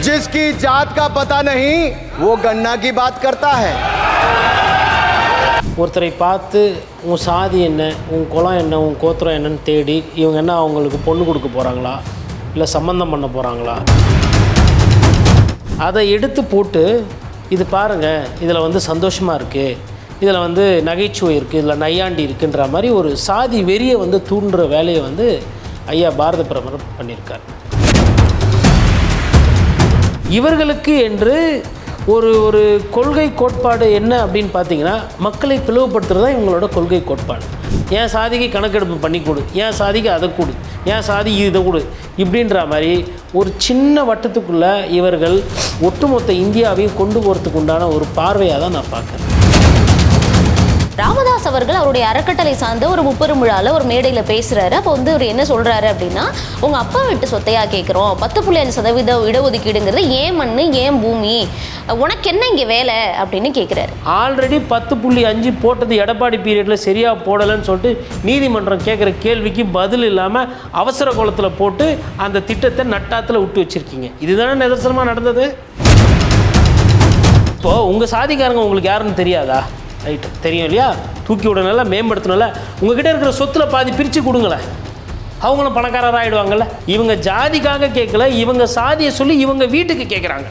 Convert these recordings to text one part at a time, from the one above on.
जिसकी जात का पता नहीं वो गन्ना की बात करता है ஒருத்தரை பார்த்து உன் சாதி என்ன உன் குலம் என்ன உன் கோத்திரம் என்னன்னு தேடி இவங்க என்ன அவங்களுக்கு பொண்ணு கொடுக்க போகிறாங்களா இல்லை சம்மந்தம் பண்ண போகிறாங்களா அதை எடுத்து போட்டு இது பாருங்கள் இதில் வந்து சந்தோஷமாக இருக்குது இதில் வந்து நகைச்சுவை இருக்குது இதில் நையாண்டி இருக்குன்ற மாதிரி ஒரு சாதி வெறியை வந்து தூண்டுற வேலையை வந்து ஐயா பாரத பிரதமர் பண்ணியிருக்கார் இவர்களுக்கு என்று ஒரு ஒரு கொள்கை கோட்பாடு என்ன அப்படின்னு பார்த்தீங்கன்னா மக்களை பிளவுபடுத்துறது தான் இவங்களோட கொள்கை கோட்பாடு. ஏன் சாதிக்கு கணக்கெடுப்பு பண்ணி கொடு ஏன் சாதிக்கு அதை கொடு ஏன் சாதி இதை கொடு இப்படின்ற மாதிரி ஒரு சின்ன வட்டத்துக்குள்ளே இவர்கள் ஒட்டுமொத்த இந்தியாவையும் கொண்டு போகிறதுக்கு உண்டான ஒரு பார்வையாக தான் நான் பார்க்குறேன். ராமதாஸ் அவர்கள் அவருடைய அறக்கட்டளை சார்ந்த ஒரு முப்பெரும் ஒரு மேடையில் பேசுகிறாரு அப்போ வந்து அவர் என்ன சொல்கிறாரு அப்படின்னா உங்கள் அப்பா வீட்டு சொத்தையா கேட்குறோம் பத்து புள்ளி அஞ்சு சதவீத இடஒதுக்கீடுங்கிறது ஏன் மண் ஏன் பூமி? உனக்கு என்ன இங்கே வேலை? அப்படின்னு கேட்குறாரு ஆல்ரெடி பத்து புள்ளி அஞ்சு போட்டது எடப்பாடி பீரியடில் சரியாக போடலைன்னு சொல்லிட்டு நீதிமன்றம் கேட்குற கேள்விக்கு பதில் இல்லாமல் அவசர கோலத்தில் போட்டு அந்த திட்டத்தை நட்டாத்தில் விட்டு வச்சுருக்கீங்க. இதுதானே நிதர்சனமாக நடந்தது? இப்போது உங்கள் சாதிக்காரங்க உங்களுக்கு யாருன்னு தெரியாதா? ரைட்டு தெரியும் இல்லையா? தூக்கி விடணும்ல மேம்படுத்தணும்ல. உங்ககிட்ட இருக்கிற சொத்துல பாதி பிரித்து கொடுங்களேன். அவங்களும் பணக்காரராக ஆகிடுவாங்கல்ல இவங்க ஜாதிக்காக கேட்கல இவங்க சாதியை சொல்லி இவங்க வீட்டுக்கு கேட்குறாங்க.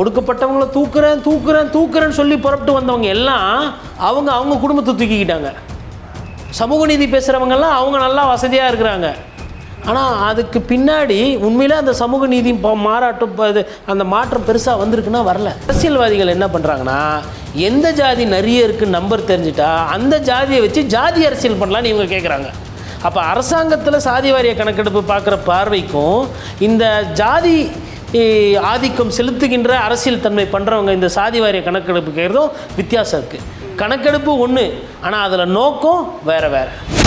ஒடுக்கப்பட்டவங்கள தூக்குறேன் தூக்குறேன் தூக்குறேன்னு சொல்லி புறப்பட்டு வந்தவங்க எல்லாம் அவங்க அவங்க குடும்பத்தை தூக்கிக்கிட்டாங்க. சமூக நீதி பேசுகிறவங்கெல்லாம் அவங்க நல்லா வசதியாக இருக்கிறாங்க. ஆனால் அதுக்கு பின்னாடி உண்மையிலே அந்த சமூக நீதி இப்போ மாறாட்டம் இப்போ இது அந்த மாற்றம் பெருசாக வந்திருக்குன்னா வரல. அரசியல்வாதிகள் என்ன பண்ணுறாங்கன்னா எந்த ஜாதி நிறைய இருக்குன்னு நம்பர் தெரிஞ்சுட்டா அந்த ஜாதியை வச்சு ஜாதி அரசியல் பண்ணலான்னு இவங்க கேட்குறாங்க அப்போ அரசாங்கத்தில் சாதி வாரிய கணக்கெடுப்பு பார்க்குற பார்வைக்கும் இந்த ஜாதி ஆதிக்கம் செலுத்துகின்ற அரசியல் தன்மை பண்ணுறவங்க இந்த சாதி வாரிய கணக்கெடுப்பு கேட்குறதும் வித்தியாசம் இருக்குது கணக்கெடுப்பு ஒன்று ஆனால் அதில் நோக்கம் வேறு வேறு.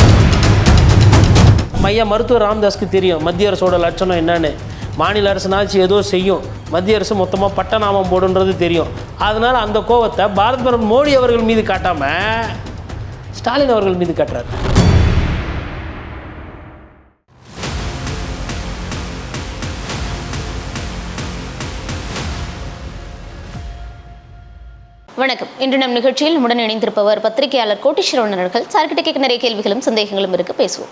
மைய மருத்துவர் ராம்தாஸ்க்கு தெரியும். மத்திய அரசோட லட்சணம் என்னன்னு. மாநில அரசுனாச்சு ஏதோ செய்யும். மத்திய அரசு மொத்தமாக பட்டநாமம் போடுன்றது தெரியும். அதனால் அந்த கோவத்தை பாரத் பிரதமர் மோடி அவர்கள் மீது காட்டாமல் ஸ்டாலின் அவர்கள் மீது காட்டுறாரு. வணக்கம். இன்று நம் நிகழ்ச்சியில் உடன் இணைந்திருப்பவர் பத்திரிகையாளர் கோட்டீஸ்வரன் அவர்கள். சார்கிட்ட கேட்க நிறைய கேள்விகளும் சந்தேகங்களும் இருக்கு. பேசுவோம்.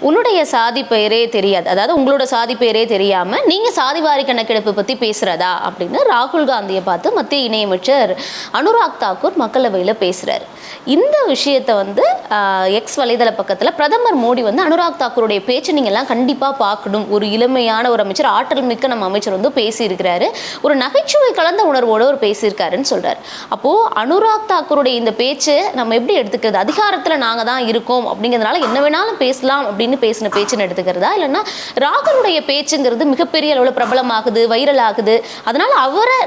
உன்னுடைய சாதி பெயரே தெரியாது. அதாவது உங்களோட சாதி பெயரே தெரியாம நீங்க சாதிவாரி கணக்கெடுப்பு பத்தி பேசுறதா? அப்படின்னு ராகுல் காந்தியை பார்த்து மத்திய இணையமைச்சர் அனுராக் தாக்கூர் மக்களவையில் பேசுறாரு. இந்த விஷயத்தை வந்து எக்ஸ் வலைதள பக்கத்தில் பிரதமர் மோடி வந்து அனுராக் தாக்கூருடைய பேச்சு நீங்கள்லாம் எல்லாம் பார்க்கணும். ஒரு இளமையான ஒரு அமைச்சர் ஆற்றல் மிக்க நம்ம அமைச்சர் வந்து பேசியிருக்கிறாரு. ஒரு நகைச்சுவை கலந்த உணர்வோடு ஒரு பேசியிருக்காருன்னு சொல்கிறார் அப்போது அனுராக் தாக்கூருடைய இந்த பேச்சு நம்ம எப்படி எடுத்துக்கிறது? அதிகாரத்தில் நாங்கள் தான் இருக்கோம். அப்படிங்கிறதுனால என்ன வேணாலும் பேசலாம் அப்படின்னு பேசின பேச்சுன்னு எடுத்துக்கிறதா? இல்லைன்னா ராகனுடைய பேச்சுங்கிறது மிகப்பெரிய அளவில் பிரபலமாகுது வைரல் ஆகுது அதனால் அவரை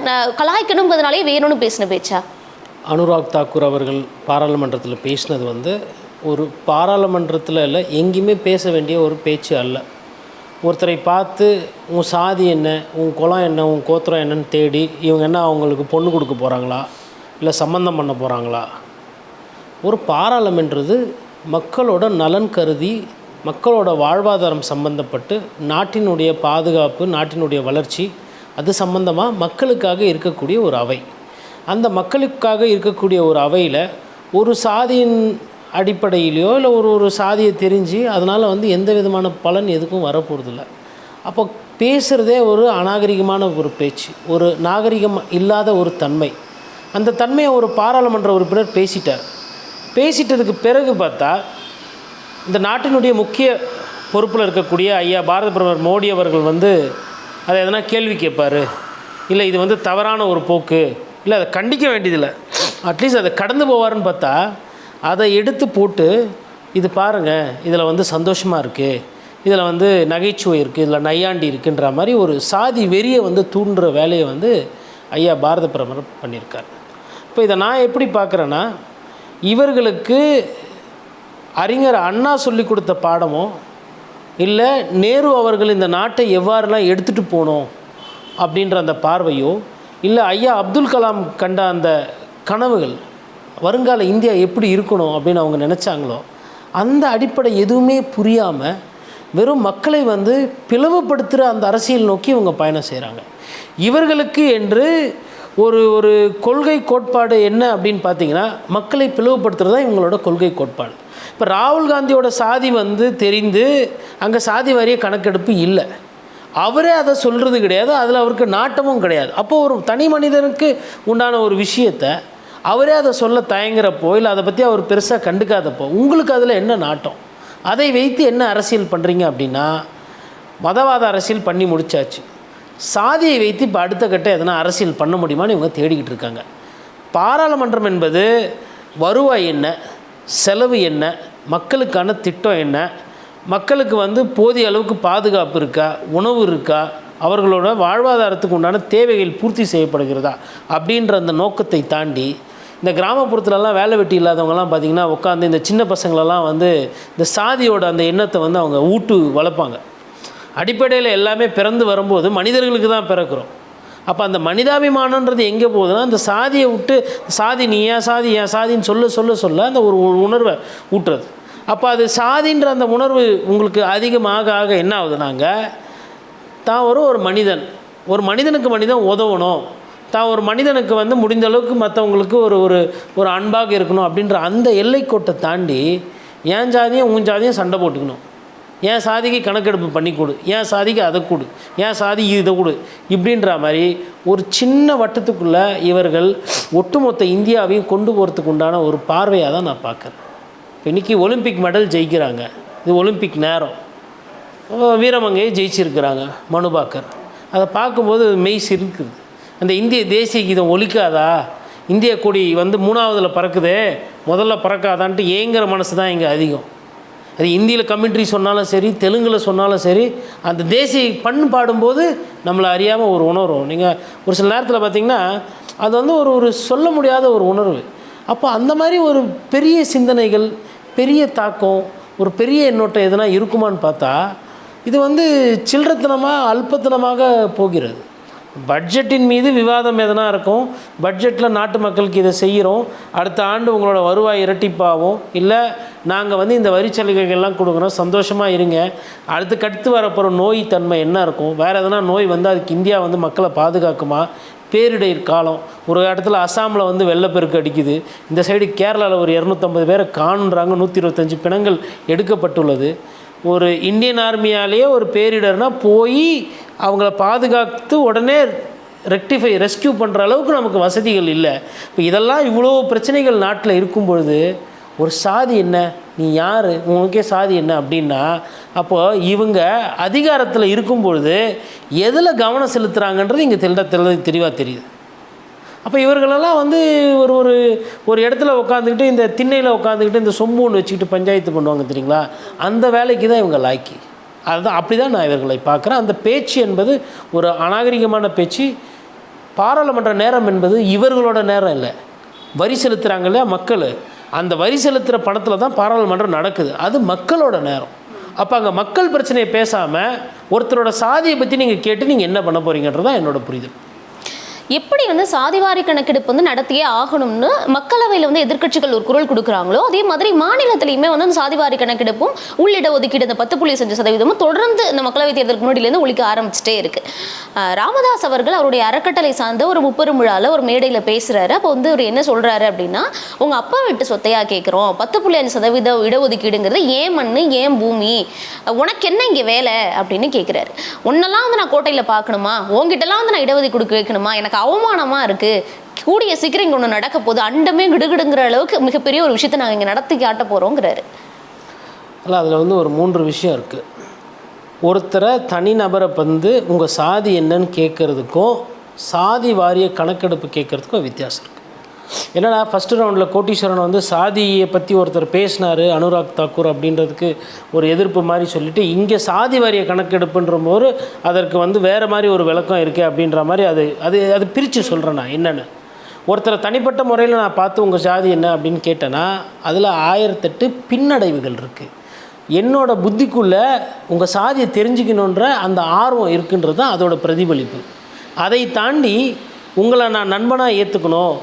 கலாய்க்கணுங்கிறதுனாலே வேணும்னு பேசின பேச்சா? அனுராக் தாக்கூர் அவர்கள் பாராளுமன்றத்தில் பேசினது வந்து ஒரு பாராளுமன்றத்தில் இல்லை எங்கேயுமே பேச வேண்டிய ஒரு பேச்சு அல்ல. ஒருத்தரை பார்த்து உன் சாதி என்ன? உன் குலம் என்ன? உன் கோத்திரம் என்னன்னு தேடி இவங்க என்ன அவங்களுக்கு பொண்ணு கொடுக்க போகிறாங்களா இல்லை சம்மந்தம் பண்ண போகிறாங்களா ஒரு பாராளுமன்றது மக்களோட நலன் கருதி மக்களோட வாழ்வாதாரம் சம்பந்தப்பட்டு நாட்டினுடைய பாதுகாப்பு நாட்டினுடைய வளர்ச்சி அது சம்பந்தமாக மக்களுக்காக இருக்கக்கூடிய ஒரு அவை. அந்த மக்களுக்காக இருக்கக்கூடிய ஒரு அவையில் ஒரு சாதியின் அடிப்படையிலையோ இல்லை ஒரு ஒரு சாதியை தெரிஞ்சு அதனால் வந்து எந்த விதமான பலன் எதுக்கும் வரப்போகிறதில்ல அப்போ பேசுகிறதே ஒரு அநாகரிகமான ஒரு பேச்சு ஒரு நாகரிகம் இல்லாத ஒரு தன்மை. அந்த தன்மையை ஒரு பாராளுமன்ற உறுப்பினர் பேசிட்டார். பேசிட்டதுக்கு பிறகு பார்த்தா இந்த நாட்டினுடைய முக்கிய பொறுப்பில் இருக்கக்கூடிய ஐயா பாரத பிரதமர் மோடி அவர்கள் வந்து அதை எதனா கேள்வி கேட்பார்? இல்லை இது வந்து தவறான ஒரு போக்கு? இல்லை அதை கண்டிக்க வேண்டியதில்லை. அட்லீஸ்ட் அதை கடந்து போவாருன்னு பார்த்தா அதை எடுத்து போட்டு இது பாருங்கள் இதில் வந்து சந்தோஷமாக இருக்குது இதில் வந்து நகைச்சுவை இருக்குது இதில் நையாண்டி இருக்குன்ற மாதிரி ஒரு சாதி வெறியை வந்து தூண்டுற வேலையை வந்து ஐயா பாரத பிரதமர் பண்ணியிருக்கார். இப்போ இதை நான் எப்படி பார்க்குறேன்னா இவர்களுக்கு அறிஞர் அண்ணா சொல்லி கொடுத்த பாடமோ? இல்லை நேரு அவர்கள் இந்த நாட்டை எவ்வாறெல்லாம் எடுத்துகிட்டு போனோம்? அப்படின்ற அந்த பார்வையோ? இல்லை ஐயா அப்துல் கலாம் கண்ட அந்த கனவுகள் வருங்கால இந்தியா எப்படி இருக்கணும் அப்படின்னு அவங்க நினச்சாங்களோ? அந்த அடிப்படை எதுவுமே புரியாமல் வெறும் மக்களை வந்து பிளவுபடுத்துகிற அந்த அரசியல் நோக்கி இவங்க பயணம் செய்கிறாங்க இவர்களுக்கு என்று ஒரு ஒரு கொள்கை கோட்பாடு என்ன அப்படின்னு பார்த்தீங்கன்னா மக்களை பிளவுபடுத்துகிறது தான் இவங்களோட கொள்கை கோட்பாடு. இப்போ ராகுல் காந்தியோட சாதி வந்து தெரிந்து அங்கே சாதி வாரிய கணக்கெடுப்பு இல்லை. அவரே அதை சொல்கிறது கிடையாது அதில் அவருக்கு நாட்டமும் கிடையாது. அப்போது ஒரு தனி மனிதனுக்கு உண்டான ஒரு விஷயத்தை அவரே அதை சொல்ல தயங்குறப்போ இல்லை அதை பற்றி அவர் பெருசாக கண்டுக்காதப்போ உங்களுக்கு அதில் என்ன நாட்டம்? அதை வைத்து என்ன அரசியல் பண்ணுறீங்க அப்படின்னா மதவாத அரசியல் பண்ணி முடிச்சாச்சு. சாதியை வைத்து இப்போ அடுத்த கட்ட எதனா அரசியல் பண்ண முடியுமான்னு இவங்க தேடிக்கிட்டு இருக்காங்க. பாராளுமன்றம் என்பது வருவாய் என்ன செலவு என்ன மக்களுக்கான திட்டம் என்ன மக்களுக்கு வந்து போதிய அளவுக்கு பாதுகாப்பு இருக்கா உணவு இருக்கா அவர்களோட வாழ்வாதாரத்துக்கு உண்டான தேவைகள் பூர்த்தி செய்யப்படுகிறதா அப்படின்ற அந்த நோக்கத்தை தாண்டி இந்த கிராமப்புறத்துலலாம் வேலை வெட்டி இல்லாதவங்கலாம் பார்த்திங்கன்னா உட்காந்து இந்த சின்ன பசங்களெல்லாம் வந்து இந்த சாதியோட அந்த எண்ணத்தை வந்து அவங்க ஊட்டு வளர்ப்பாங்க. அடிப்படையில் எல்லாமே பிறந்து வரும்போது மனிதர்களுக்கு தான் பிறக்கிறோம். அப்போ அந்த மனிதாபிமானன்றது எங்கே போகுதுன்னா அந்த சாதியை விட்டு சாதி நீ ஏன் சாதி ஏன் சாதின்னு சொல்ல சொல்ல சொல்ல அந்த ஒரு உணர்வை ஊட்டுறது. அப்போ அது சாதின்ற அந்த உணர்வு உங்களுக்கு அதிகமாக ஆக என்ன ஆகுதுனாங்க தான் ஒரு ஒரு மனிதன் ஒரு மனிதனுக்கு மனிதன் உதவணும். தான் ஒரு மனிதனுக்கு வந்து முடிந்த அளவுக்கு மற்றவங்களுக்கு ஒரு ஒரு ஒரு அன்பாக இருக்கணும் அப்படின்ற அந்த எல்லைக்கோட்டை தாண்டி என் ஜாதியும் உன் ஜாதியும் சண்டை போட்டுக்கணும். என் சாதிக்கு கணக்கெடுப்பு பண்ணி கொடு என் சாதிக்கு அதை கொடு என் சாதி இதை கொடு இப்படின்ற மாதிரி ஒரு சின்ன வட்டத்துக்குள்ளே இவர்கள் ஒட்டுமொத்த இந்தியாவையும் கொண்டு போகிறதுக்கு உண்டான ஒரு பார்வையாக தான் நான் பார்க்குறேன். இப்போ இன்றைக்கி ஒலிம்பிக் மெடல் ஜெயிக்கிறாங்க. இது ஒலிம்பிக் நேரம். வீரமங்கையை ஜெயிச்சிருக்கிறாங்க மனுபாக்கர் அதை பார்க்கும்போது மெய் சிரிக்குது. அந்த இந்திய தேசிய கீதம் ஒலிக்காதா? இந்திய கொடி வந்து மூணாவதில் பறக்குதே முதல்ல பறக்காதான்ட்டு ஏங்குற மனசு தான் இங்கே அதிகம். அது இந்தியில் கமெண்ட்ரி சொன்னாலும் சரி தெலுங்கில் சொன்னாலும் சரி அந்த தேசிய பண் பாடும்போது நம்மளை அறியாமல் ஒரு உணர்வும். நீங்கள் ஒரு சில நேரத்தில் பார்த்திங்கன்னா அது வந்து ஒரு ஒரு சொல்ல முடியாத ஒரு உணர்வு. அப்போ அந்த மாதிரி ஒரு பெரிய சிந்தனைகள் பெரிய தாக்கம் ஒரு பெரிய எண்ணோட்டம் எதுனா இருக்குமான்னு பார்த்தா இது வந்து சில்லறத்தனமாக அல்பத்தனமாக போகிறது. பட்ஜெட்டின் மீது விவாதம் எதனா இருக்கும்? பட்ஜெட்டில் நாட்டு மக்களுக்கு இதை செய்கிறோம். அடுத்த ஆண்டு உங்களோட வருவாய் இரட்டிப்பாகும். இல்லை நாங்கள் வந்து இந்த வரி சலுகைகள்லாம் கொடுக்குறோம். சந்தோஷமாக இருங்க. அடுத்து கடுத்து வரப்போகிற நோய் தன்மை என்ன இருக்கும்? வேறு எதனா நோய் வந்து அதுக்கு இந்தியா வந்து மக்களை பாதுகாக்குமா? பேரிடர் காலம். ஒரு இடத்துல அசாமில் வந்து வெள்ளப்பெருக்கு அடிக்குது. இந்த சைடு கேரளாவில் ஒரு இரநூத்தம்பது பேரை காணுன்றாங்க. நூற்றி இருபத்தஞ்சி பிணங்கள் எடுக்கப்பட்டுள்ளது. ஒரு இந்தியன் ஆர்மியாலேயே ஒரு பேரிடர்னால் போய் அவங்கள பாதுகாத்து உடனே ரெக்டிஃபை ரெஸ்க்யூ பண்ணுற அளவுக்கு நமக்கு வசதிகள் இல்லை. இப்போ இதெல்லாம் இவ்வளோ பிரச்சனைகள் நாட்டில் இருக்கும் பொழுது ஒரு சாதி என்ன? நீ யார்? உனக்கே சாதி என்ன அப்படின்னா அப்போது இவங்க அதிகாரத்தில் இருக்கும் பொழுது எதில் கவனம் செலுத்துகிறாங்கன்றது இங்கே தெளிவாக தெளிவாக தெரியுது. அப்போ இவர்களெல்லாம் வந்து ஒரு ஒரு ஒரு இடத்துல உட்காந்துக்கிட்டு இந்த திண்ணையில் உட்காந்துக்கிட்டு இந்த சொம்பு ஒன்று வச்சுக்கிட்டு பஞ்சாயத்து பண்ணுவாங்க தெரியுங்களா? அந்த வேலைக்கு தான் இவங்க லாய்க்கி. அதுதான் அப்படி தான் நான் இவர்களை பார்க்குறேன். அந்த பேச்சு என்பது ஒரு அநாகரிகமான பேச்சு. பாராளுமன்ற நேரம் என்பது இவர்களோட நேரம் இல்லை. வரி செலுத்துகிறாங்க இல்லையா மக்கள்? அந்த வரி செலுத்துகிற பணத்தில் தான் பாராளுமன்றம் நடக்குது. அது மக்களோட நேரம். அப்போ அங்கே மக்கள் பிரச்சனையை பேசாமல் ஒருத்தரோட சாதியை பற்றி நீங்கள் கேட்டு நீங்கள் என்ன பண்ண போகிறீங்கன்றது தான் என்னோட புரிதல். எப்படி வந்து சாதிவாரி கணக்கெடுப்பு வந்து நடத்தியே ஆகணும்னு மக்களவையில் வந்து எதிர்க்கட்சிகள் ஒரு குரல் கொடுக்குறாங்களோ அதே மாதிரி மாநிலத்திலையுமே வந்து அந்த சாதிவாரி கணக்கெடுப்பும் உள்ளிட ஒதுக்கீடு அந்த பத்து புள்ளி அஞ்சு சதவீதமும் தொடர்ந்து இந்த மக்களவை தேர்தலுக்கு முன்னாடியிலேருந்து ஒழிக்க ஆரம்பிச்சிட்டே இருக்கு. ராமதாஸ் அவர்கள் அவருடைய அறக்கட்டளை சார்ந்த ஒரு முப்பெரும் விழாவில் ஒரு மேடையில் பேசுகிறாரு அப்போ வந்து அவர் என்ன சொல்கிறாரு அப்படின்னா உங்கள் அப்பா வீட்டு சொத்தையாக கேட்குறோம் பத்து புள்ளி அஞ்சு சதவீத இடஒதுக்கீடுங்கிறது ஏன் மண்ணு ஏன் பூமி? உனக்கு என்ன இங்கே வேலை? அப்படின்னு கேட்குறாரு உன்னெல்லாம் வந்து நான் கோட்டையில் பார்க்கணுமா உங்ககிட்டலாம் வந்து நான் இடஒதுக்கீடு கேட்கணுமா எனக்கு அவமானமாக இருக்குது கூடிய சீக்கிரம் இங்கே ஒன்று நடக்க போகுது. அண்டமே கிடுகிடுங்கிற அளவுக்கு மிகப்பெரிய ஒரு விஷயத்தை நாங்கள் இங்கே நடத்தி காட்ட போகிறோங்கிறாரு இல்லை அதில் வந்து ஒரு மூன்று விஷயம் இருக்குது ஒருத்தரை தனிநபரை வந்து உங்கள் சாதி என்னன்னு கேட்குறதுக்கும் சாதி வாரிய கணக்கெடுப்பு கேட்குறதுக்கும் வித்தியாசம் இருக்குது என்னென்னா ஃபஸ்ட்டு ரவுண்டில் கோட்டீஸ்வரன் வந்து சாதியை பற்றி ஒருத்தர் பேசினார் அனுராக் தாக்கூர் அப்படின்றதுக்கு ஒரு எதிர்ப்பு மாதிரி சொல்லிவிட்டு இங்கே சாதி வாரிய கணக்கெடுப்புன்ற போது அதற்கு வந்து வேறு மாதிரி ஒரு விளக்கம் இருக்குது அப்படின்ற மாதிரி அது அது அது பிரித்து சொல்கிறேன் நான். என்னென்னு? ஒருத்தரை தனிப்பட்ட முறையில் நான் பார்த்து உங்கள் சாதி என்ன அப்படின்னு கேட்டேன்னா அதில் ஆயிரத்தெட்டு பின்னடைவுகள் இருக்குது என்னோட புத்திக்குள்ளே உங்கள் சாதியை தெரிஞ்சுக்கணுன்ற அந்த ஆர்வம் இருக்குன்றது தான் அதோட பிரதிபலிப்பு. அதை தாண்டி உங்களை நான் நண்பனாக ஏற்றுக்கணும்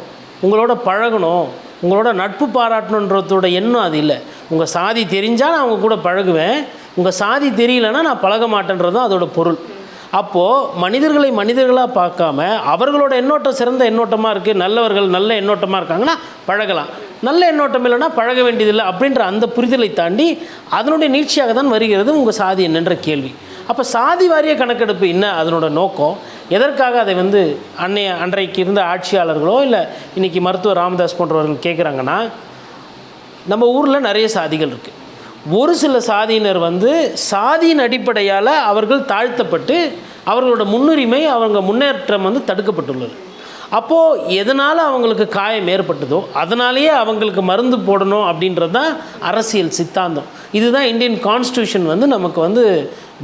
உங்களோட பழகணும் உங்களோட நட்பு பாராட்டணுன்றதோட எண்ணம் அது இல்லை. உங்கள் சாதி தெரிஞ்சால் நான் அவங்க கூட பழகுவேன். உங்கள் சாதி தெரியலன்னா நான் பழக மாட்டேன்றது தான் அதோட பொருள். அப்போது மனிதர்களை மனிதர்களாக பார்க்காம அவர்களோட எண்ணோட்டம் சிறந்த எண்ணோட்டமாக இருக்குது நல்லவர்கள் நல்ல எண்ணோட்டமாக இருக்காங்கன்னா பழகலாம். நல்ல எண்ணோட்டம் இல்லைன்னா பழக வேண்டியதில்லை அப்படின்ற அந்த புரிதலை தாண்டி அதனுடைய நீட்சியாக தான் வருகிறது உங்கள் சாதி என்னன்ற கேள்வி. அப்போ சாதி வாரிய கணக்கெடுப்பு என்ன? அதனோட நோக்கம் எதற்காக அதை வந்து அன்னைய அன்றைக்கு இருந்த ஆட்சியாளர்களோ இல்லை இன்றைக்கி மருத்துவர் ராமதாஸ் போன்றவர்கள் கேட்குறாங்கன்னா நம்ம ஊரில் நிறைய சாதிகள் இருக்குது ஒரு சில சாதியினர் வந்து சாதியின் அடிப்படையால் அவர்கள் தாழ்த்தப்பட்டு அவர்களோட முன்னுரிமை அவங்க முன்னேற்றம் வந்து தடுக்கப்பட்டுள்ளது. அப்போது எதனால் அவங்களுக்கு காயம் ஏற்பட்டதோ அதனாலேயே அவங்களுக்கு மருந்து போடணும் அப்படின்றது தான் அரசியல் சித்தாந்தம். இதுதான் இந்தியன் கான்ஸ்டியூஷன் வந்து நமக்கு வந்து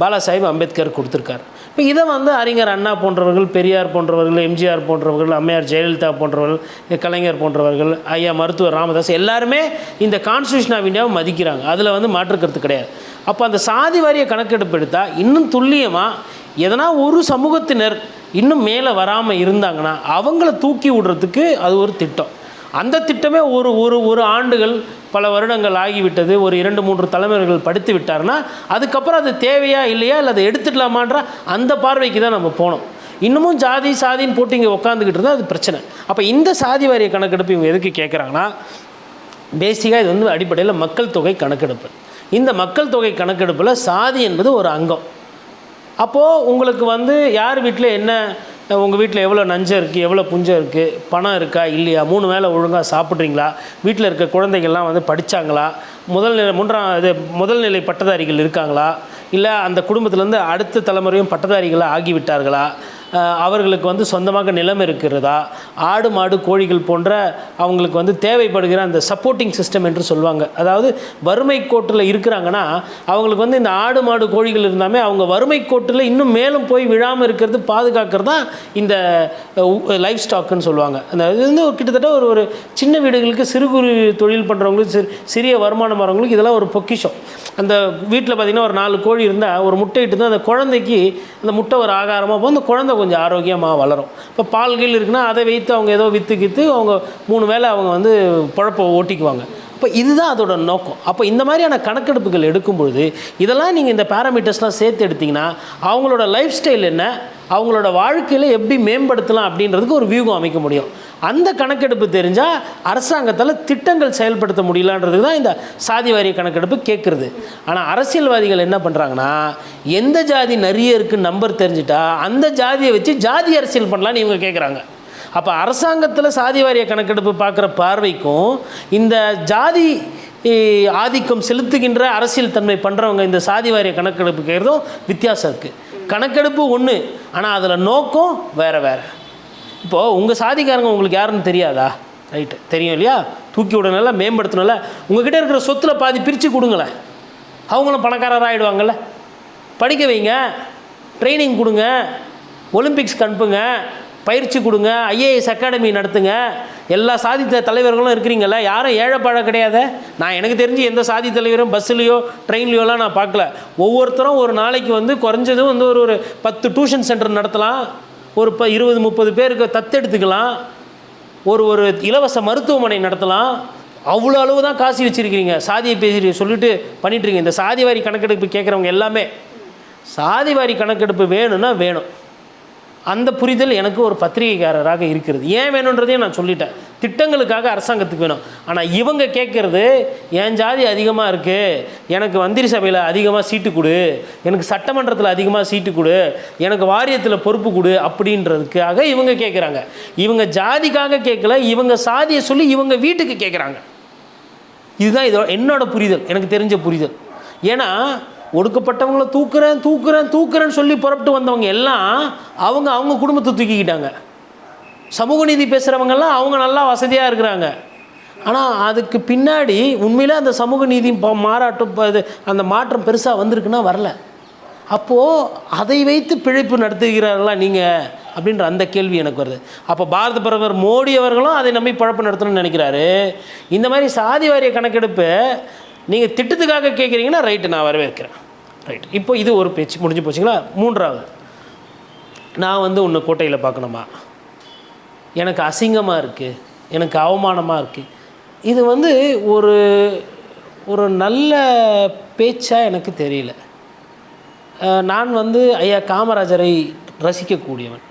பாலா சாஹிப் அம்பேத்கர் கொடுத்துருக்காரு. இப்போ இதை வந்து அறிஞர் அண்ணா போன்றவர்கள் பெரியார் போன்றவர்கள் எம்ஜிஆர் போன்றவர்கள் அம்மையார் ஜெயலலிதா போன்றவர்கள் கலைஞர் போன்றவர்கள் ஐயா மருத்துவர் ராமதாஸ் எல்லாருமே இந்த கான்ஸ்டியூஷன் ஆஃப் இந்தியாவை மதிக்கிறாங்க. அதில் வந்து மாற்றுக்கிறது கிடையாது. அப்போ அந்த சாதி வாரிய கணக்கெடுப்பு எடுத்தால் இன்னும் துல்லியமாக எதனா ஒரு சமூகத்தினர் இன்னும் மேலே வராமல் இருந்தாங்கன்னா அவங்கள தூக்கி விடுறதுக்கு அது ஒரு திட்டம். அந்த திட்டமே ஒரு ஒரு ஒரு ஆண்டுகள் பல வருடங்கள் ஆகிவிட்டது. ஒரு இரண்டு மூன்று தலைமுறைகள் படித்து விட்டார்னா அதுக்கப்புறம் அது தேவையா இல்லையா இல்லை அதை எடுத்துடலாமான்ற அந்த பார்வைக்கு தான் நம்ம போனோம். இன்னமும் ஜாதி சாதின்னு போட்டு இங்கே உட்காந்துக்கிட்டு இருந்தால் அது பிரச்சனை. அப்போ இந்த சாதி வாரிய கணக்கெடுப்பு இவங்க எதுக்கு கேட்குறாங்கன்னா பேசிக்காக இது வந்து அடிப்படையில் மக்கள் தொகை கணக்கெடுப்பு. இந்த மக்கள் தொகை கணக்கெடுப்பில் சாதி என்பது ஒரு அங்கம். அப்போது உங்களுக்கு வந்து யார் வீட்டில் என்ன உங்கள் வீட்டில் எவ்வளோ நஞ்சம் இருக்குது எவ்வளோ புஞ்சம் இருக்குது பணம் இருக்கா இல்லையா? மூணு வேளை ஒழுங்காக சாப்பிட்றீங்களா? வீட்டில் இருக்க குழந்தைகள்லாம் வந்து படித்தாங்களா முதல் நிலை மூன்றாம் இது முதல் நிலை பட்டதாரிகள் இருக்காங்களா? இல்லை அந்த குடும்பத்துலேருந்து அடுத்த தலைமுறையும் பட்டதாரிகளாக ஆகிவிட்டார்களா? அவர்களுக்கு வந்து சொந்தமாக நிலம் இருக்கிறதா? ஆடு மாடு கோழிகள் போன்ற அவங்களுக்கு வந்து தேவைப்படுகிற அந்த சப்போர்ட்டிங் சிஸ்டம் என்று சொல்லுவாங்க. அதாவது வறுமை கோட்டில் இருக்கிறாங்கன்னா அவங்களுக்கு வந்து இந்த ஆடு மாடு கோழிகள் இருந்தாமே அவங்க வறுமை கோட்டில் இன்னும் மேலும் போய் விழாமல் இருக்கிறது பாதுகாக்கிறது தான் இந்த லைஃப் ஸ்டாக்குன்னு சொல்லுவாங்க. அந்த இது வந்து கிட்டத்தட்ட ஒரு ஒரு சின்ன வீடுகளுக்கு சிறு குறு தொழில் பண்ணுறவங்களுக்கு சிறு சிறிய வருமானம் வரவங்களுக்கு இதெல்லாம் ஒரு பொக்கிஷம். அந்த வீட்டில் பார்த்திங்கன்னா ஒரு நாலு கோழி இருந்தால் ஒரு முட்டை இட்டு தான் அந்த குழந்தைக்கு அந்த முட்டை ஒரு ஆகாரமாக போகும். அந்த குழந்தை கொஞ்சம் ஆரோக்கியமாக வளரும். இப்போ பால்கள் இருக்குன்னா அதை வைத்து அவங்க ஏதோ விற்று கித்து அவங்க மூணு வேளை அவங்க வந்து பழப்ப ஓட்டிக்குவாங்க. அப்போ இதுதான் அதோட நோக்கம். அப்போ இந்த மாதிரியான கணக்கெடுப்புகள் எடுக்கும் பொழுது இதெல்லாம் நீங்கள் இந்த பேராமீட்டர்ஸ்லாம் சேர்த்து எடுத்திங்கன்னா அவங்களோட லைஃப் ஸ்டைல் என்ன அவங்களோட வாழ்க்கையில் எப்படி மேம்படுத்தலாம் அப்படின்றதுக்கு ஒரு வியூகம் அமைக்க முடியும். அந்த கணக்கெடுப்பு தெரிஞ்சால் அரசாங்கத்தால் திட்டங்கள் செயல்படுத்த முடியலான்றதுக்கு தான் இந்த சாதி வாரிய கணக்கெடுப்பு கேட்குறது ஆனால் அரசியல்வாதிகள் என்ன பண்ணுறாங்கன்னா எந்த ஜாதி நிறைய இருக்குன்னு நம்பர் தெரிஞ்சிட்டா அந்த ஜாதியை வச்சு ஜாதி அரசியல் பண்ணலான்னு இவங்க கேட்குறாங்க அப்போ அரசாங்கத்தில் சாதி வாரிய கணக்கெடுப்பு பார்க்குற பார்வைக்கும் இந்த ஜாதி ஆதிக்கம் செலுத்துகின்ற அரசியல் தன்மை பண்ணுறவங்க இந்த சாதி வாரிய கணக்கெடுப்பு கேட்குறதும் வித்தியாசம் இருக்குது கணக்கெடுப்பு ஒன்று ஆனால் அதில் நோக்கம் வேறு வேறு. இப்போது உங்கள் சாதிக்காரங்க உங்களுக்கு யாருன்னு தெரியாதா? ரைட்டு தெரியும் இல்லையா? தூக்கி விடணும்ல மேம்படுத்தணும்ல. உங்ககிட்ட இருக்கிற சொத்தில் பாதி பிரித்து கொடுங்களேன். அவங்களும் பணக்காரராக ஆகிடுவாங்கள்ல படிக்க வைங்க. ட்ரைனிங் கொடுங்க. ஒலிம்பிக்ஸ்க்கு அனுப்புங்க பயிற்சி கொடுங்க ஐஏஎஸ் அகாடமி நடத்துங்க. எல்லா சாதி த- தலைவர்களும் இருக்கிறீங்கல்ல யாரும் ஏழைப்பாழ கிடையாது. நான் எனக்கு தெரிஞ்சு எந்த சாதி தலைவரும் பஸ்ஸுலேயோ ட்ரெயின்லேயோலாம் நான் பார்க்கல. ஒவ்வொருத்தரும் ஒரு நாளைக்கு வந்து குறைஞ்சதும் வந்து ஒரு ஒரு பத்து டியூஷன் சென்டர் நடத்தலாம். ஒரு ப இருபது முப்பது பேருக்கு தத்தெடுத்துக்கலாம். ஒரு ஒரு இலவச மருத்துவமனை நடத்தலாம். அவ்வளோ அளவு தான் காசு வச்சுருக்கிறீங்க. சாதியை பேசி சொல்லிட்டு பண்ணிட்டுருக்கீங்க இந்த சாதி வாரி கணக்கெடுப்பு கேட்குறவங்க எல்லாமே. சாதி வாரி கணக்கெடுப்பு வேணும்னா வேணும். அந்த புரிதல் எனக்கு ஒரு பத்திரிகைக்காரராக இருக்கிறது. ஏன் வேணுன்றதையும் நான் சொல்லிட்டேன். திட்டங்களுக்காக அரசாங்கத்துக்கு வேணும். ஆனால் இவங்க கேட்குறது என் ஜாதி அதிகமாக இருக்குது எனக்கு மந்திரி சபையில் அதிகமாக சீட்டு கொடு. எனக்கு சட்டமன்றத்தில் அதிகமாக சீட்டு கொடு. எனக்கு வாரியத்தில் பொறுப்பு கொடு. அப்படின்றதுக்காக இவங்க கேட்குறாங்க. இவங்க ஜாதிக்காக கேட்கல இவங்க சாதியை சொல்லி இவங்க வீட்டுக்கு கேட்குறாங்க. இதுதான் இதோ என்னோட புரிதல். எனக்கு தெரிஞ்ச புரிதல். ஏன்னா ஒடுக்கப்பட்டவங்கள தூக்குறேன் தூக்குறேன் தூக்குறேன்னு சொல்லி புறப்பட்டு வந்தவங்க எல்லாம் அவங்க அவங்க குடும்பத்தை தூக்கிக்கிட்டாங்க. சமூக நீதி பேசுகிறவங்கெல்லாம் அவங்க நல்லா வசதியாக இருக்கிறாங்க. ஆனால் அதுக்கு பின்னாடி உண்மையில் அந்த சமூக நீதி ப- மாறாட்டம் இது அந்த மாற்றம் பெருசாக வந்திருக்குன்னா வரல. அப்போது அதை வைத்து பிழைப்பு நடத்துகிறார்களா நீங்கள் அப்படின்ற அந்த கேள்வி எனக்கு வருது. அப்போ பாரத பிரதமர் மோடி அவர்களும் அதை நம்பி பழப்பு நடத்தணும்னு நினைக்கிறாரு. இந்த மாதிரி சாதி வாரிய கணக்கெடுப்பு நீங்கள் திட்டத்துக்காக கேட்குறீங்கன்னா ரைட்டு நான் வரவேற்கிறேன். ரைட் இப்போ இது ஒரு பேச்சு. முடிஞ்சு போச்சுங்களா? மூன்றாவது. நான் வந்து உன்னை கோட்டையில் பார்க்கணுமா? எனக்கு அசிங்கமாக இருக்குது எனக்கு அவமானமாக இருக்குது இது வந்து ஒரு ஒரு நல்ல பேச்சாக எனக்கு தெரியல. நான் வந்து ஐயா காமராஜரை ரசிக்கக்கூடியவன்.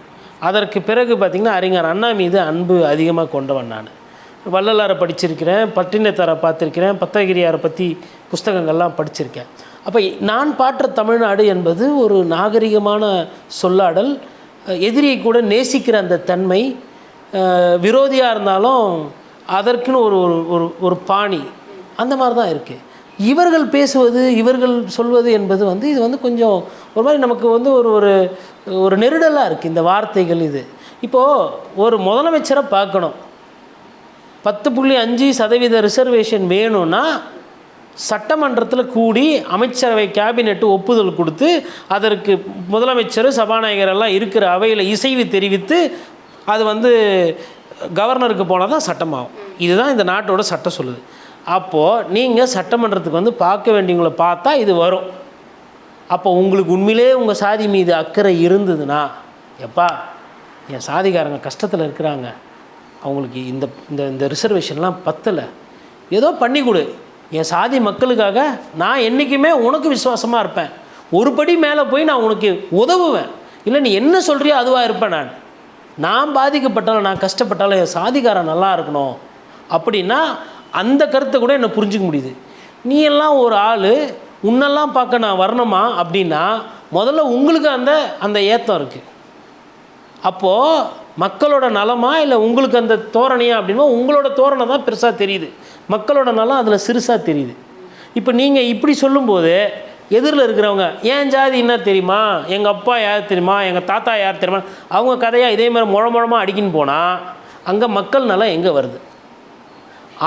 அதற்கு பிறகு பார்த்திங்கன்னா அறிஞர் அண்ணா மீது அன்பு அதிகமாக கொண்டவன் நான். வள்ளலாரை படிச்சிருக்கிறேன் பட்டினத்தாரை பார்த்துருக்கிறேன் பத்தகிரியாரை பற்றி புஸ்தகங்கள்லாம் படிச்சிருக்கேன். அப்போ நான் பாற்ற தமிழ்நாடு என்பது ஒரு நாகரிகமான சொல்லாடல். எதிரியை கூட நேசிக்கிற அந்த தன்மை விரோதியாக இருந்தாலும் அதற்குன்னு ஒரு ஒரு ஒரு ஒரு பாணி அந்த மாதிரி தான் இருக்குது இவர்கள் பேசுவது இவர்கள் சொல்வது என்பது வந்து இது வந்து கொஞ்சம் ஒரு மாதிரி நமக்கு வந்து ஒரு ஒரு ஒரு நெருடலாக இருக்குது இந்த வார்த்தைகள் இது. இப்போது ஒரு முதலமைச்சரை பார்க்கணும். பத்து புள்ளி அஞ்சு சதவீத ரிசர்வேஷன் வேணும்னா சட்டமன்றத்தில் கூடி அமைச்சரவை கேபினெட்டு ஒப்புதல் கொடுத்து அதற்கு முதலமைச்சர் சபாநாயகர் எல்லாம் இருக்கிற அவையில் இசைவு தெரிவித்து அது வந்து கவர்னருக்கு போனால் தான் சட்டமாகும். இதுதான் இந்த நாட்டோட சட்டம் சொல்லுது. அப்போது நீங்கள் சட்டமன்றத்துக்கு வந்து பார்க்க வேண்டியவங்களை பார்த்தா இது வரும். அப்போ உங்களுக்கு உண்மையிலே உங்கள் சாதி மீது அக்கறை இருந்ததுன்னா எப்பா என் சாதிக்காரங்க கஷ்டத்தில் இருக்கிறாங்க. அவங்களுக்கு இந்த இந்த இந்த ரிசர்வேஷன்லாம் பத்தலை. ஏதோ பண்ணி கொடு. என் சாதி மக்களுக்காக நான் என்றைக்குமே உனக்கு விசுவாசமாக இருப்பேன். ஒரு படி மேலே போய் நான் உனக்கு உதவுவேன். இல்லை நீ என்ன சொல்கிறியோ அதுவாக இருப்பேன் நான். நான் பாதிக்கப்பட்டாலும் நான் கஷ்டப்பட்டாலும் என் சாதிக்காரன் நல்லா இருக்கணும். அப்படின்னா அந்த கருத்தை கூட என்னை புரிஞ்சிக்க முடியுது. நீ எல்லாம் ஒரு ஆள் உன்னெல்லாம் பார்க்க நான் வரணுமா அப்படின்னா முதல்ல உங்களுக்கு அந்த அந்த ஏத்தம் இருக்குது அப்போது மக்களோட நலமா இல்லை உங்களுக்கு அந்த தோரணையா அப்படின்னா உங்களோட தோரணை தான் பெருசாக தெரியுது. மக்களோட நலம் அதில் சிறுசாக தெரியுது. இப்போ நீங்கள் இப்படி சொல்லும்போது எதிரில் இருக்கிறவங்க ஏன் ஜாதி என்ன தெரியுமா? எங்கள் அப்பா யார் தெரியுமா? எங்கள் தாத்தா யார் தெரியுமா? அவங்க கதையாக இதே மாதிரி முழ முழமாக அடிக்கின்னு போனால் அங்கே மக்கள் நலம் எங்கே வருது?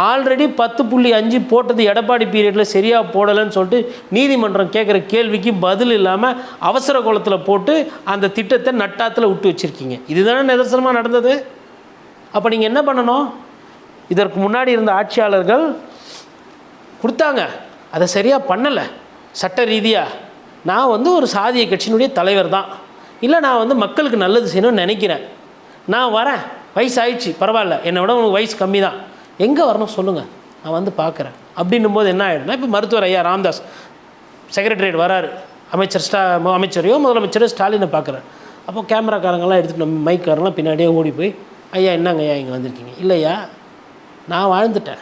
ஆல்ரெடி பத்து புள்ளி அஞ்சு போட்டது எடப்பாடி பீரியடில் சரியாக போடலைன்னு சொல்லிட்டு நீதிமன்றம் கேட்குற கேள்விக்கு பதில் இல்லாமல் அவசர குளத்தில் போட்டு அந்த திட்டத்தை நட்டாத்தில் விட்டு வச்சுருக்கீங்க. இதுதானே நிதர்சனமாக நடந்தது? அப்போ நீங்கள் என்ன பண்ணணும்? இதற்கு முன்னாடி இருந்த ஆட்சியாளர்கள் கொடுத்தாங்க. அதை சரியாக பண்ணலை. சட்ட ரீதியாக நான் வந்து ஒரு சாதிய கட்சியினுடைய தலைவர் தான். இல்லை நான் வந்து மக்களுக்கு நல்லது செய்யணும்னு நினைக்கிறேன். நான் வரேன். வயசு ஆயிடுச்சு பரவாயில்ல. என்னை விட உனக்கு வயசு கம்மி தான் எங்கே வரணும் சொல்லுங்கள் நான் வந்து பார்க்குறேன். அப்படின்னும் போது என்ன ஆகிடும்னா இப்போ மருத்துவர் ஐயா ராம்தாஸ் செக்ரட்டரியேட் வராரு. அமைச்சர் ஸ்டா அமைச்சரையோ முதலமைச்சரோ ஸ்டாலினை பார்க்குறாரு அப்போ கேமராக்காரங்கெல்லாம் எடுத்துகிட்டு நம்ம மைக்காரங்களாம் பின்னாடியே ஓடி போய் ஐயா என்னங்க ஐயா இங்கே வந்திருக்கீங்க? இல்லையா நான் வாழ்ந்துட்டேன்.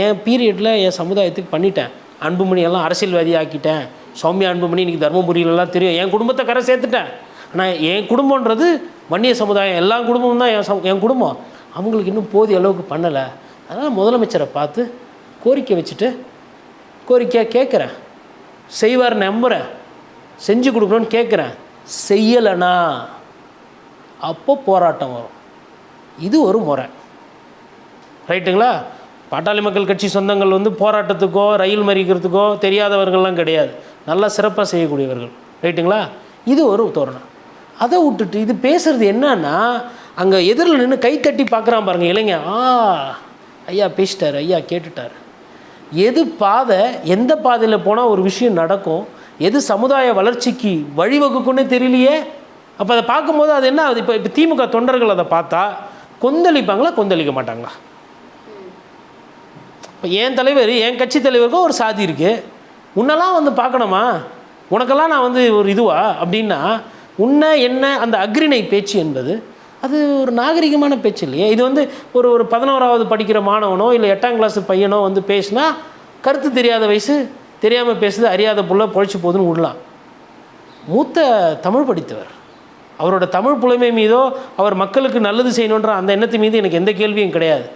என் பீரியடில் என் சமுதாயத்துக்கு பண்ணிட்டேன். அன்புமணியெல்லாம் அரசியல்வாதி ஆக்கிட்டேன். சௌமியா அன்புமணி இன்றைக்கி தர்மபுரியிலலாம் தெரியும். என் குடும்பத்தை கரை சேர்த்துட்டேன். ஆனால் என் குடும்பன்றது வன்னிய சமுதாயம். எல்லா குடும்பமும் தான் என் சம என் குடும்பம். அவங்களுக்கு இன்னும் போதிய அளவுக்கு பண்ணலை. அதனால் முதலமைச்சரை பார்த்து கோரிக்கை வச்சுட்டு கோரிக்கையாக கேட்குறேன். செய்வார் நம்புகிறேன் செஞ்சு கொடுக்கணும்னு கேட்குறேன். செய்யலைனா அப்போ போராட்டம் வரும். இது ஒரு முறை. ரைட்டுங்களா? பாட்டாளி மக்கள் கட்சி சொந்தங்கள் வந்து போராட்டத்துக்கோ ரயில் மறிக்கிறதுக்கோ தெரியாதவர்கள்லாம் கிடையாது. நல்லா சிறப்பாக செய்யக்கூடியவர்கள். ரைட்டுங்களா? இது ஒரு தோரணம். அதை விட்டுட்டு இது பேசுறது என்னன்னா அங்கே எதிரில் நின்று கை தட்டி பார்க்குறான் பாருங்கள் இளைஞன். ஆ. ஐயா பேசிட்டார் ஐயா கேட்டுட்டார். எது பாதை எந்த பாதையில் போனால் ஒரு விஷயம் நடக்கும் எது சமுதாய வளர்ச்சிக்கு வழிவகுக்குன்னு தெரியலையே. அப்போ அதை பார்க்கும்போது அது என்ன ஆகுது? இப்போ இப்போ திமுக தொண்டர்கள் அதை பார்த்தா கொந்தளிப்பாங்களா கொந்தளிக்க மாட்டாங்களா? இப்போ என் தலைவர் என் கட்சி தலைவருக்கும் ஒரு சாதி இருக்குது உன்னெல்லாம் வந்து பார்க்கணுமா? உனக்கெல்லாம் நான் வந்து ஒரு இதுவா? அப்படின்னா உன்னை என்ன அந்த அக்ரிணை பேச்சு என்பது அது ஒரு நாகரிகமான பேச்சு இல்லையே? இது வந்து ஒரு ஒரு பதினோராவது படிக்கிற மாணவனோ இல்லை எட்டாம் கிளாஸ் பையனோ வந்து பேசினா கருத்து தெரியாத வயசு தெரியாமல் பேசுது அறியாத புள்ள பொழைச்சி போகுதுன்னு விடலாம். மூத்த தமிழ் படித்தவர். அவரோட தமிழ் புலமை மீதோ அவர் மக்களுக்கு நல்லது செய்யணுன்ற அந்த எண்ணத்து மீது எனக்கு எந்த கேள்வியும் கிடையாது.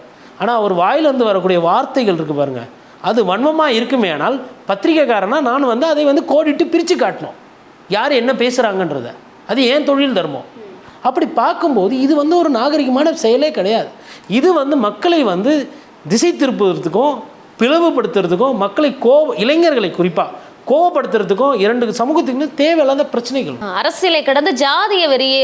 ஆனால் அவர் வாயிலிருந்து வரக்கூடிய வார்த்தைகள் இருக்குது பாருங்கள் அது வன்மமாக இருக்குமே ஆனால் பத்திரிகைக்காரனாக நான் வந்து அதை வந்து கோடிட்டு பிரித்து காட்டணும். யார் என்ன பேசுகிறாங்கன்றத அது ஏன் தொழில் தர்மம்? அப்படி பார்க்கும்போது இது வந்து ஒரு நாகரிகமான செயலே கிடையாது. இது வந்து மக்களை வந்து திசை திருப்புறதுக்கும் பிளவுபடுத்துறதுக்கும் மக்களை கோப இளைஞர்களை குறிப்பாக கோவப்படுத்துறதுக்கும் இரண்டு சமூகத்துக்கு தேவையில்லாத பிரச்சனைகள். அரசியலை கடந்து ஜாதிய வெறியை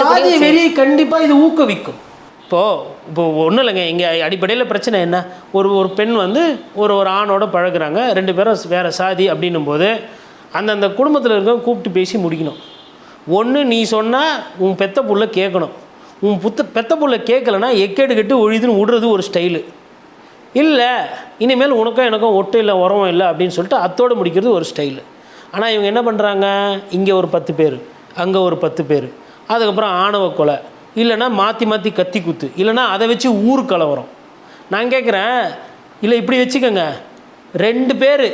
சாதிய வெறியை கண்டிப்பாக இது ஊக்குவிக்கும். இப்போது இப்போ ஒன்றும் இல்லைங்க இங்கே அடிப்படையில் பிரச்சனை என்ன? ஒரு ஒரு பெண் வந்து ஒரு ஒரு ஆணோட பழகுறாங்க ரெண்டு பேரும் வேறு சாதி அப்படின்னும் போது அந்தந்த குடும்பத்தில் இருக்கவங்க கூப்பிட்டு பேசி முடிக்கணும். ஒன்று நீ சொன்னால் உன் பெத்த புள்ள கேட்கணும் உன் புத்த பெத்த புள்ள கேட்கலன்னா எக்கேடு கெட்டு ஒழிதுன்னு விடுறது ஒரு ஸ்டைலு. இல்லை இனிமேல் உனக்கும் எனக்கும் ஒட்டு இல்லை உரம் இல்லை அப்படின்னு சொல்லிட்டு அத்தோடு முடிக்கிறது ஒரு ஸ்டைலு. ஆனால் இவங்க என்ன பண்ணுறாங்க இங்கே ஒரு பத்து பேர் அங்கே ஒரு பத்து பேர். அதுக்கப்புறம் ஆணவ கொலை. இல்லைன்னா மாற்றி மாற்றி கத்தி குத்து. இல்லைன்னா அதை வச்சு ஊர் கலவரம். நான் கேட்குறேன் இல்லை இப்படி வச்சுக்கோங்க. ரெண்டு பேர்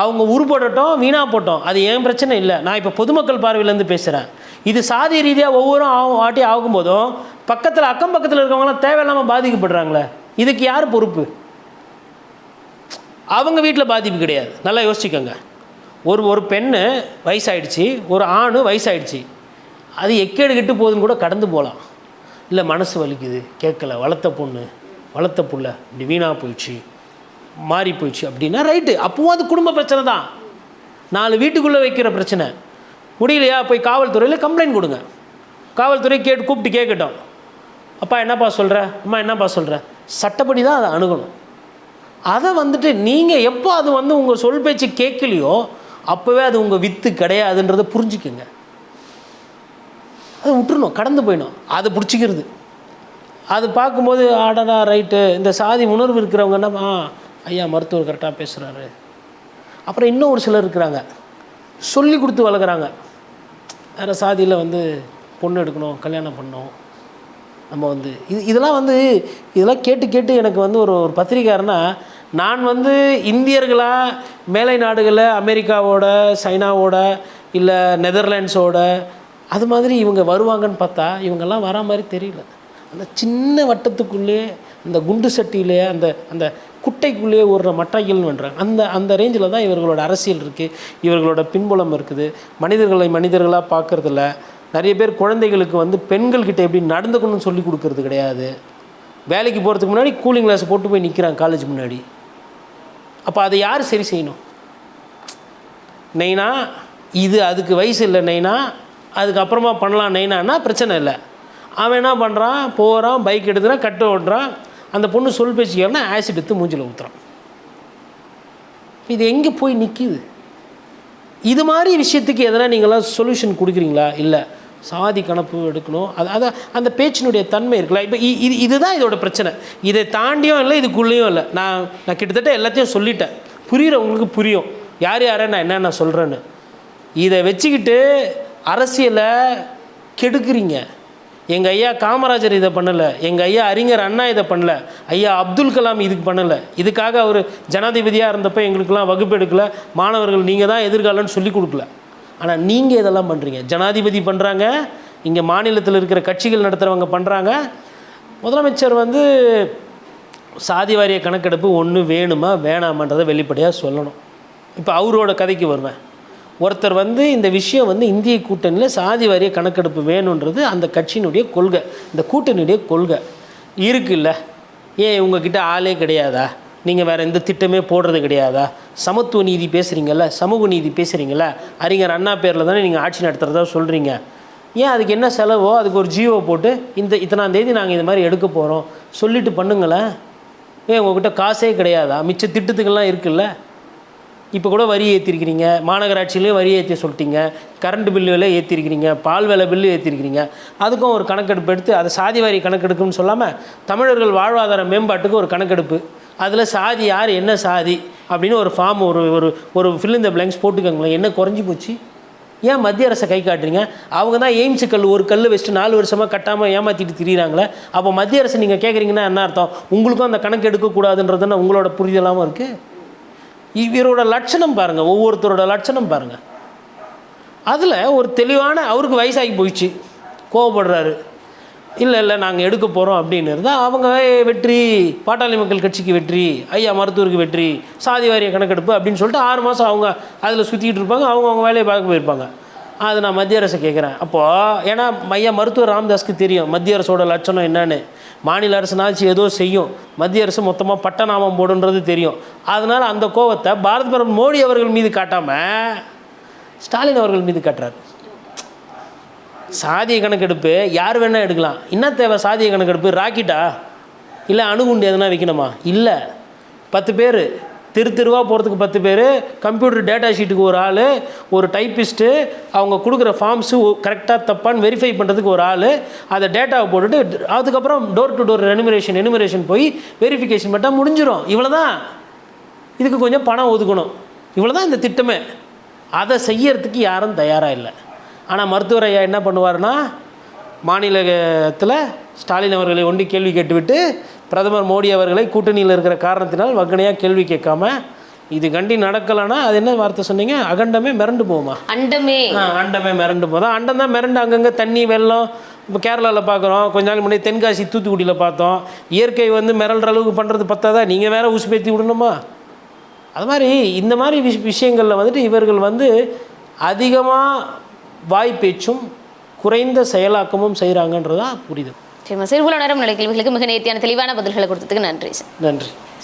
அவங்க உருப்படட்டும் வீணாக போட்டோம். அது ஏன் பிரச்சனை இல்லை. நான் இப்போ பொதுமக்கள் பார்வையிலேருந்து பேசுகிறேன் இது சாதி ரீதியாக ஒவ்வொரு ஆகும் வாட்டி ஆகும்போதும் பக்கத்தில் அக்கம் பக்கத்தில் இருக்கவங்களாம் தேவையில்லாமல் பாதிக்கப்படுறாங்களே. இதுக்கு யார் பொறுப்பு? அவங்க வீட்டில் பாதிப்பு கிடையாது. நல்லா யோசிச்சுக்கோங்க. ஒரு ஒரு பெண்ணு வயசாயிடுச்சு ஒரு ஆண் வயசாயிடுச்சு. அது எக்கேடு கெட்டு போகுதுன்னு கூட கடந்து போகலாம் இல்லை மனசு வலிக்குது கேட்கல வளர்த்த பொண்ணு வளர்த்த புள்ள இப்படி வீணாக போயிடுச்சு. மாறி போயிடுச்சு அப்படின்னா ரைட்டு அப்பவும் அது குடும்ப பிரச்சனை தான். நாலு வீட்டுக்குள்ளே வைக்கிற பிரச்சனை. முடியலையா? போய் காவல்துறையில் கம்ப்ளைண்ட் கொடுங்க. காவல்துறை கேட்டு கூப்பிட்டு கேட்கட்டும். அப்பா என்னப்பா சொல்கிற அம்மா என்னப்பா சொல்கிற சட்டப்படி தான் அதை அணுகணும். அதை வந்துட்டு நீங்கள் எப்போ அது வந்து உங்கள் சொல் பேச்சு கேட்கலையோ அப்போவே அது உங்கள் வித்து கிடையாதுன்றதை புரிஞ்சுக்குங்க. அதை விட்டுருணும் கடந்து போயிடும் அதை பிடிச்சிக்கிறது. அது பார்க்கும்போது ஆடடா ரைட்டு இந்த சாதி உணர்வு இருக்கிறவங்க என்ன ஐயா மருத்துவர் கரெக்டாக பேசுகிறாரு அப்புறம் இன்னும் ஒரு சிலர் இருக்கிறாங்க. சொல்லி கொடுத்து வளர்க்குறாங்க. வேறு சாதியில் வந்து பொண்ணு எடுக்கணும் கல்யாணம் பண்ணணும். நம்ம வந்து இது இதெல்லாம் வந்து இதெல்லாம் கேட்டு கேட்டு எனக்கு வந்து ஒரு ஒரு பத்திரிக்காரனா நான் வந்து இந்தியர்களாக மேலை நாடுகளில் அமெரிக்காவோட சைனாவோட இல்லை நெதர்லாண்ட்ஸோட அது மாதிரி இவங்க வருவாங்கன்னு பார்த்தா இவங்கெல்லாம் வரா மாதிரி தெரியல. அந்த சின்ன வட்டத்துக்குள்ளேயே அந்த குண்டு சட்டியிலேயே அந்த அந்த குட்டைக்குள்ளேயே ஓடுற மட்டாய்கள்னு பண்ணுறாங்க அந்த அந்த ரேஞ்சில் தான் இவர்களோட அரசியல் இருக்குது இவர்களோட பின்புலம் இருக்குது. மனிதர்களை மனிதர்களாக பார்க்குறதில்ல. நிறைய பேர் குழந்தைகளுக்கு வந்து பெண்கள்கிட்ட எப்படி நடந்துக்கணும்னு சொல்லி கொடுக்கறது கிடையாது. வேலைக்கு போகிறதுக்கு முன்னாடி கூலிங் கிளாஸ் போட்டு போய் நிற்கிறாங்க காலேஜ் முன்னாடி. அப்போ அதை யார் சரி செய்யணும்? நெய்னா இது அதுக்கு வயசு இல்லை நெய்னா அதுக்கப்புறமா பண்ணலாம் நெய்னான்னா பிரச்சனை இல்லை. அவன் என்ன பண்ணுறான் போகிறான் பைக் எடுத்துகிறான் கட்டு ஓடுறான் அந்த பொண்ணு சொல் பேசிக்கிறனா ஆசிட் எடுத்து மூஞ்சில் ஊற்றுறான் இது எங்கே போய் நிற்கிது இது மாதிரி விஷயத்துக்கு எதனா நீங்களாம் சொல்யூஷன் கொடுக்குறீங்களா? இல்லை சாதி கணப்பு எடுக்கணும். அது அதான் அந்த பேச்சினுடைய தன்மை இருக்குல்ல? இப்போ இ- இது இதுதான் இதோட பிரச்சனை. இதை தாண்டியும் இல்லை இதுக்குள்ளேயும் இல்லை. நான் நான் கிட்டத்தட்ட எல்லாத்தையும் சொல்லிட்டேன். புரியுறவங்களுக்கு புரியும். யார் யாரை நான் என்னென்ன சொல்கிறேன்னு இதை வச்சுக்கிட்டு அரசியலை கெடுக்குறீங்க. எங்கள் ஐயா காமராஜர் இதை பண்ணலை. எங்கள் ஐயா அறிஞர் அண்ணா இதை பண்ணல. ஐயா அப்துல் கலாம் இதுக்கு பண்ணலை. இதுக்காக அவர் ஜனாதிபதியாக இருந்தப்போ எங்களுக்கெல்லாம் வகுப்பு எடுக்கலை. மாணவர்கள் நீங்கள் தான் எதிர்காலம்னு சொல்லி கொடுக்கல. ஆனால் நீங்கள் இதெல்லாம் பண்ணுறீங்க ஜனாதிபதி பண்ணுறாங்க இங்கே மாநிலத்தில் இருக்கிற கட்சிகள் நடத்துகிறவங்க பண்ணுறாங்க முதலமைச்சர் வந்து சாதி வாரிய கணக்கெடுப்பு ஒன்று வேணுமா வேணாமான்றதை வெளிப்படையாக சொல்லணும். இப்போ அவரோட கதைக்கு வருவேன். ஒருத்தர் வந்து இந்த விஷயம் வந்து இந்திய கூட்டணியில் சாதி வாரிய கணக்கெடுப்பு வேணுன்றது அந்த கட்சியினுடைய கொள்கை இந்த கூட்டணியுடைய கொள்கை. இருக்குல்ல. ஏன் உங்ககிட்ட ஆளே கிடையாதா? நீங்கள் வேறு எந்த திட்டமே போடுறது கிடையாதா? சமத்துவ நீதி பேசுகிறீங்கல்ல சமூக நீதி பேசுகிறீங்களா அறிஞர் அண்ணா பேரில் தானே நீங்கள் ஆட்சி நடத்துகிறதா சொல்கிறீங்க ஏன் அதுக்கு என்ன செலவோ அதுக்கு ஒரு ஜியோ போட்டு இந்த இத்தனாம் தேதி நாங்கள் இது மாதிரி எடுக்க போகிறோம் சொல்லிட்டு பண்ணுங்களேன். ஏன் உங்ககிட்ட காசே கிடையாதா? மிச்ச திட்டத்துக்கெல்லாம் இருக்குல்ல. இப்போ கூட வரி ஏற்றிருக்கிறீங்க மாநகராட்சியிலேயே வரி ஏற்றி சொல்லிட்டீங்க. கரண்ட் பில்லு விலை ஏற்றிருக்கிறீங்க பால் விலை பில்லு ஏற்றிருக்கிறீங்க அதுக்கும் ஒரு கணக்கெடுப்பு எடுத்து அதை சாதி வாரி கணக்கெடுக்குன்னு சொல்லாமல் தமிழர்கள் வாழ்வாதார மேம்பாட்டுக்கு ஒரு கணக்கெடுப்பு. அதில் சாதி யார் என்ன சாதி அப்படின்னு ஒரு ஃபார்ம் ஒரு ஒரு ஒரு ஃபில் இந்த பிளாங்க்ஸ் போட்டுக்கோங்களேன். என்ன குறைஞ்சி போச்சு? ஏன் மத்திய அரசை கை காட்டுறீங்க? அவங்க தான் எய்ம்ஸு கல் ஒரு கல் வச்சுட்டு நாலு வருஷமாக கட்டாமல் ஏமாற்றிட்டு திரியிறாங்களே. அப்போ மத்திய அரசு நீங்கள் கேட்குறீங்கன்னா என்ன அர்த்தம்? உங்களுக்கும் அந்த கணக்கு எடுக்கக்கூடாதுன்றதுன்னு உங்களோட புரிதலாகவும் இருக்குது இவரோட லட்சணம் பாருங்கள் ஒவ்வொருத்தரோட லட்சணம் பாருங்கள் அதில் ஒரு தெளிவான அவருக்கு வயசாகி போயிடுச்சு கோவப்படுறாரு. இல்லை இல்லை நாங்கள் எடுக்க போகிறோம் அப்படின்னு இருந்தால் அவங்க வெற்றி பாட்டாளி மக்கள் கட்சிக்கு வெற்றி ஐயா மருத்துவருக்கு வெற்றி சாதி வாரிய கணக்கெடுப்பு அப்படின்னு சொல்லிட்டு ஆறு மாதம் அவங்க அதில் சுற்றிக்கிட்டு இருப்பாங்க அவங்க அவங்க வேலையை பார்க்க போயிருப்பாங்க. அது நான் மத்திய அரசை கேட்குறேன். அப்போது ஏன்னா ஐயா மருத்துவர் ராம்தாஸ்க்கு தெரியும் மத்திய அரசோட லட்சணம் என்னன்னு. மாநில அரசுனாச்சும் ஏதோ செய்யும். மத்திய அரசு மொத்தமாக பட்டநாமம் போடுன்றது தெரியும். அதனால் அந்த கோவத்தை பாரத பிரதமர் மோடி அவர்கள் மீது காட்டாமல் ஸ்டாலின் அவர்கள் மீது காட்டுறாரு. சாதிய கணக்கெடுப்பு யார் வேணால் எடுக்கலாம். என்ன தேவை சாதிய கணக்கெடுப்பு? ராக்கெட்டா? இல்லை அணுகுண்டு எதுனா வைக்கணுமா? இல்லை. பத்து பேர். தெரு தெருவாக போகிறதுக்கு பத்து பேர் கம்ப்யூட்டர் டேட்டா ஷீட்டுக்கு ஒரு ஆள் ஒரு டைப்பிஸ்ட்டு அவங்க கொடுக்குற ஃபார்ம்ஸு கரெக்டாக தப்பான்னு வெரிஃபை பண்ணுறதுக்கு ஒரு ஆள் அதை டேட்டாவை போட்டுட்டு அதுக்கப்புறம் door to door reenumeration enumeration போய் வெரிஃபிகேஷன் மட்டும் முடிஞ்சிடும் இவ்வளோ தான் இதுக்கு கொஞ்சம் பணம் ஒதுக்கணும். இவ்வளோ தான் இந்த திட்டமே. அதை செய்யறதுக்கு யாரும் தயாராக இல்லை. ஆனால் மருத்துவர் ஐயா என்ன பண்ணுவார்னா மாநிலத்தில் ஸ்டாலின் அவர்களை ஒண்டி கேள்வி கேட்டுவிட்டு பிரதமர் மோடி அவர்களை கூட்டணியில் இருக்கிற காரணத்தினால் வக்கனையாக கேள்வி கேட்காம இது கண்டி நடக்கலைன்னா அது என்ன வார்த்தை சொன்னீங்க? அகண்டமே மிரண்டு போகுமா? அண்டமே. அண்டமே மிரண்டு போதும் அண்டம் தான் மிரண்டு. அங்கங்கே தண்ணி வெள்ளம் இப்போ கேரளாவில் பார்க்குறோம் கொஞ்ச நாள் முன்னாடி தென்காசி தூத்துக்குடியில் பார்த்தோம். இயற்கை வந்து மிரள்ற அளவுக்கு பண்ணுறது பத்தாதா? நீங்கள் வேற உசுப்பேத்தி விடணுமா? அது மாதிரி இந்த மாதிரி விஷ விஷயங்களில் வந்துட்டு இவர்கள் வந்து அதிகமாக வாய் பேச்சும் குறைந்த செயலாக்கமும் செய்கிறாங்கன்றதான் புரியுது சரிம்மா சார் இவ்வளோ நேரம் நிலை கேள்விகளுக்கு மிக நேர்த்தியான தெளிவான பதில்களை கொடுத்ததுக்கு நன்றி சார். நன்றி.